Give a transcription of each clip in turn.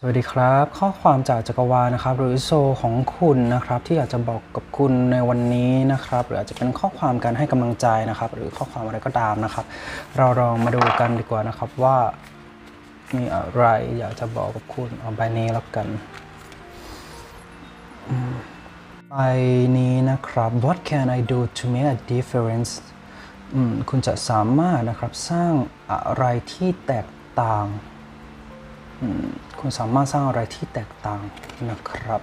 สวัสดีครับ ข้อความจากจักรวาลนะครับ หรือโซของคุณนะครับ ที่อยากจะบอกกับคุณในวันนี้นะครับ หรืออาจจะเป็นข้อความการให้กำลังใจนะครับ หรือข้อความอะไรก็ตามนะครับ เราลองมาดูกันดีกว่านะครับว่ามีอะไรอยากจะบอกกับคุณเอาใบนี้แล้วกันใบนี้นะครับ What can I do to make a difference คุณจะสามารถนะครับสร้างอะไรที่แตกต่าง คุณสามารถสร้างอะไรที่แตกต่างนะครับ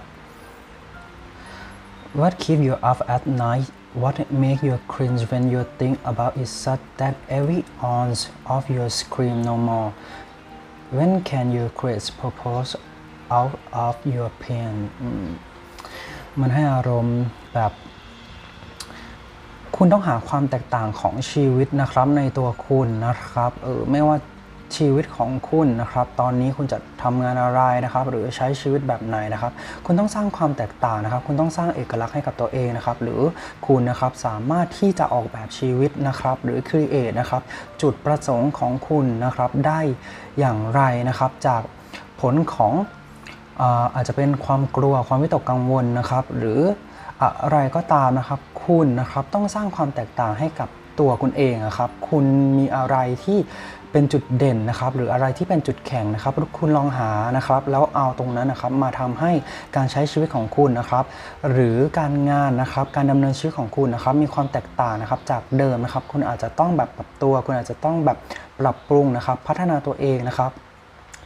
What keep you up at night What make you cringe when you think about it such that every ounce of your scream no more When can you create purpose out of your pain มันให้อารมณ์แบบ คุณต้องหาความแตกต่างของชีวิตนะครับในตัวคุณนะครับ เออไม่ว่า ชีวิตของคุณนะครับ ตอนนี้คุณจะทำงานอะไรนะครับ หรือใช้ชีวิตแบบไหนนะครับ คุณต้องสร้างความแตกต่างนะครับ คุณต้องสร้างเอกลักษณ์ให้กับตัวเองนะครับ หรือคุณนะครับสามารถที่จะออกแบบชีวิตนะครับ หรือ create นะครับ จุดประสงค์ของคุณนะครับ ได้อย่างไรนะครับ จากผลของอาจจะเป็นความกลัวความวิตกกังวลนะครับ หรืออะไรก็ตามนะครับ คุณนะครับต้องสร้างความแตกต่างให้กับตัวคุณเองอะครับ คุณมีอะไรที่ เป็นจุดเด่นนะครับหรืออะไรที่เป็นจุดแข็งนะครับคุณลองหานะครับแล้วเอาตรงนั้นนะครับมาทำให้การใช้ชีวิตของคุณนะครับหรือการงานนะครับการดำเนินชีวิตของคุณนะครับมีความแตกต่างนะครับจากเดิมนะครับคุณอาจจะต้องแบบปรับตัว คุณอาจจะต้องแบบปรับปรุงนะครับพัฒนาตัวเองนะครับ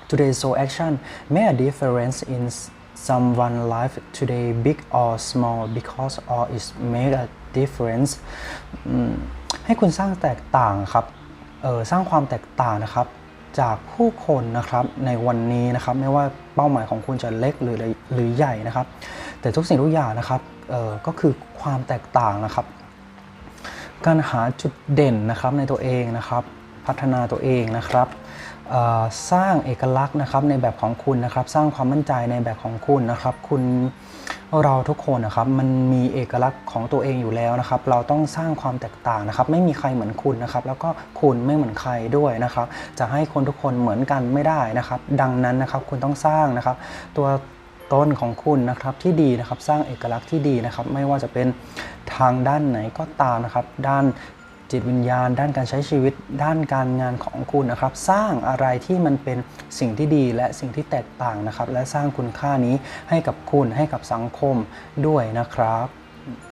Today's so action make a difference in someone life today big or small because all is make a difference ให้คุณสร้างแตกต่างครับ สร้างความแตกต่างนะครับ จากผู้คนนะครับในวันนี้นะครับ ไม่ว่าเป้าหมายของคุณจะเล็กหรือหรือใหญ่นะครับ แต่ทุกสิ่งทุกอย่างนะครับออก็คือความแตกต่างนะครับ การหาจุดเด่นนะครับในตัวเองนะครับ พัฒนาตัวเองนะครับออสร้างเอกลักษณ์นะครับในแบบของคุณนะครับ สร้างความมั่นใจในแบบของคุณนะครับ คุณ เราทุกคนนะครับมันมีเอกลักษณ์ของตัวเองอยู่แล้วนะครับ เราต้องสร้างความแตกต่างนะครับ ไม่มีใครเหมือนคุณนะครับ แล้วก็คุณไม่เหมือนใครด้วยนะครับ จะให้คนทุกคนเหมือนกันไม่ได้นะครับ ดังนั้นนะครับคุณต้องสร้างนะครับ ตัวต้นของคุณนะครับที่ดีนะครับสร้างเอกลักษณ์ที่ดีนะครับ ไม่ว่าจะเป็นทางด้านไหนก็ตามนะครับ ด้าน จิตวิญญาณ ด้านการใช้ชีวิตด้านการงานของคุณนะครับ สร้างอะไรที่มันเป็นสิ่งที่ดีและสิ่งที่แตกต่างนะครับ และสร้างคุณค่านี้ให้กับคุณให้กับสังคมด้วยนะครับ